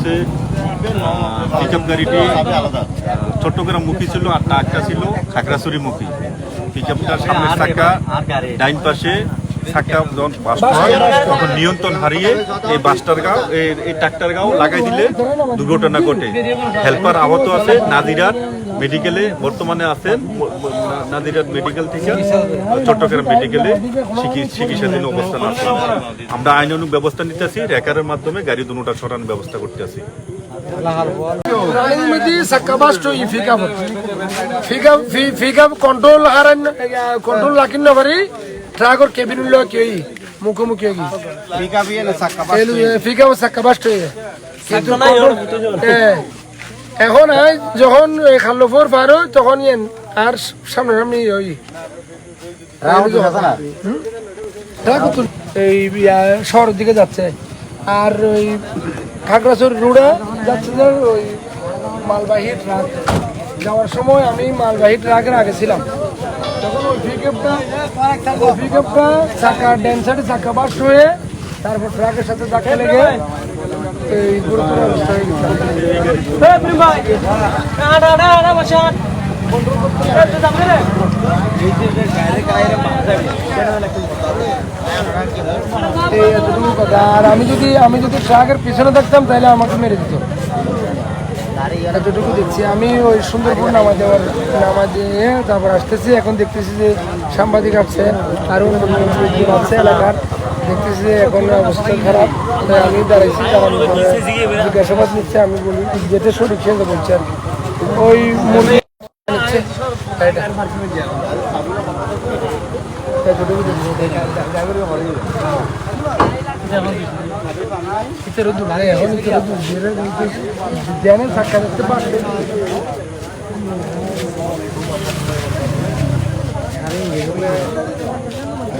হচ্ছে pick up গাড়িটি চট্টগ্রাম মুখী ছিল আর টাকা ছিল খাগড়াছড়ি মুখী। পিক আপটার সামনের চাকা ডাইন পাশে চাকা যখন বাস্ট হয় তখন নিয়ন্ত্রণ হারিয়ে এই বাসটার গাও এই- ট্রাক্টার ট্রাকটার গাও লাগাই দিলে দুর্ঘটনা ঘটে। হেল্পার আহত আছে নাদিরার মেডিকেলে বর্তমানে আছেন ব- ব- না- নাদিরার মেডিকেল থেকে চট্টগ্রাম মেডিকেলে চিকি- চিকিৎসাধীন অবস্থান আছে। আমরা আইনানুগ ব্যবস্থা নিতেছি রেকারের মাধ্যমে গাড়ি দুটা সরানোর ব্যবস্থা ফিকাপ ফিকাপ কন্ট্রোল কন্ট্রোল রাখিন না পারি ট্রাকর কেবিন ল কি মুখোমুখি হয়ে। এখন আই যখন খাল্লফর পার তখন ইয়েন আর সামনে সামনে ওই এই শহরের দিকে যাচ্ছে। আর ওই খাগড়াছড়ি রুড়া যাচ্ছে যে ওই মালবাহী ট্রাক। যাওয়ার সময় আমি মালবাহী ট্রাকের আগে ছিলাম। তখন ওই পিকআপটা ওই পিকআপটা চাকা ড্যান সাইডে চাকা বাস্ট হয়ে তারপর ট্রাকের সাথে ধাক্কা লেগে আর আমি যদি আমি যদি ট্রাকের পিছনে থাকতাম তাহলে আমাকে মেরে দিত। এতটুকু দেখছি। আমি ওই সুন্দরপুর নামা দেওয়ার নামা দিয়ে তারপর আসতেছি। এখন দেখতেছি যে সাংবাদিক আছে আর অন্য অন্য আছে এলাকার। দেখতেছি যে এখন অবস্থা খারাপ। আমি দাঁড়াইছি পরে জিজ্ঞাসাবাদ নিচ্ছে, আমি বলি, যেতে সঠিক সেটা বলছি আর ওই মনে নিচ্ছে